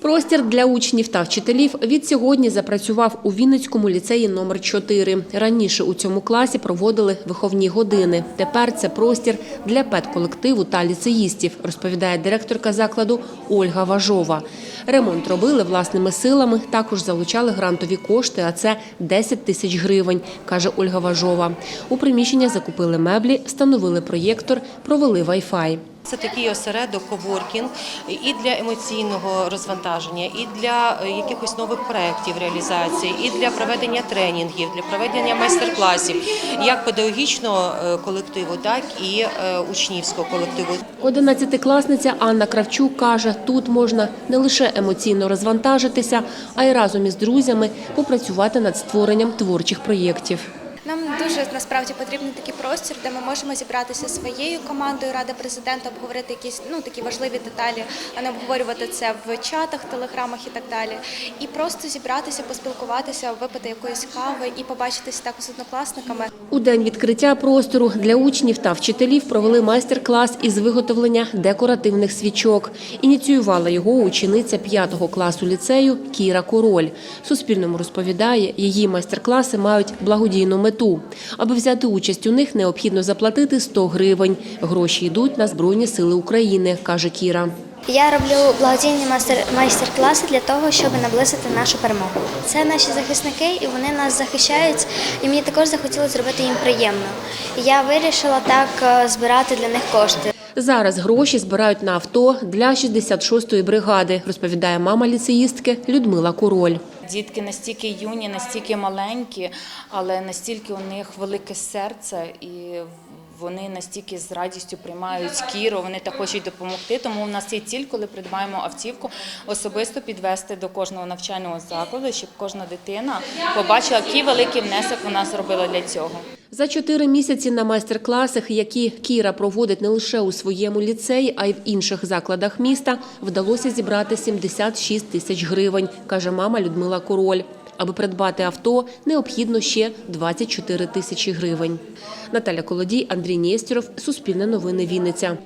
Простір для учнів та вчителів від сьогодні запрацював у Вінницькому ліцеї номер 4 Раніше у цьому класі проводили виховні години. Тепер це простір для педколективу та ліцеїстів, розповідає директорка закладу Ольга Важова. Ремонт робили власними силами, також залучали грантові кошти, а це 10 тисяч гривень, каже Ольга Важова. У приміщення закупили меблі, встановили проєктор, провели Wi-Fi. Це такий осередок коворкінг і для емоційного розвантаження, і для е, якихось нових проєктів реалізації, і для проведення тренінгів, для проведення майстер-класів, як педагогічного е, колективу, так і е, учнівського колективу. Одинадцятикласниця Анна Кравчук каже, тут можна не лише емоційно розвантажитися, а й разом із друзями попрацювати над створенням творчих проєктів. Нам дуже насправді потрібний такий простір, де ми можемо зібратися своєю командою Ради президента, обговорити якісь ну такі важливі деталі, а не обговорювати це в чатах, телеграмах і так далі. І просто зібратися, поспілкуватися, випити якоїсь кави і побачитися також з однокласниками. У день відкриття простору для учнів та вчителів провели майстер-клас із виготовлення декоративних свічок. Ініціювала його учениця 5 класу ліцею Кіра Король. Суспільному розповідає, її майстер-класи мають благодійну мету. Аби взяти участь у них, необхідно заплатити 100 гривень. Гроші йдуть на Збройні сили України, каже Кіра. Я роблю благодійні майстер-класи для того, щоб наблизити нашу перемогу. Це наші захисники, і вони нас захищають. І мені також захотілося зробити їм приємно. Я вирішила так е, збирати для них кошти. Зараз гроші збирають на авто для 66-ї бригади, розповідає мама ліцеїстки Людмила Король. Дітки настільки юні, настільки маленькі, але настільки у них велике серце, і вони настільки з радістю приймають кіру, вони так хочуть допомогти. Тому у нас є ціль, коли придбаємо автівку, особисто підвести до кожного навчального закладу, щоб кожна дитина побачила, який великий внесок вона зробила для цього. За чотири місяці на майстер-класах, які Кіра проводить не лише у своєму ліцеї, а й в інших закладах міста, вдалося зібрати 76 тисяч гривень, каже мама Людмила Король. Аби придбати авто, необхідно ще 24 тисячі гривень. Наталя Колодій, Андрій Нєстєров, Суспільне новини Вінниця.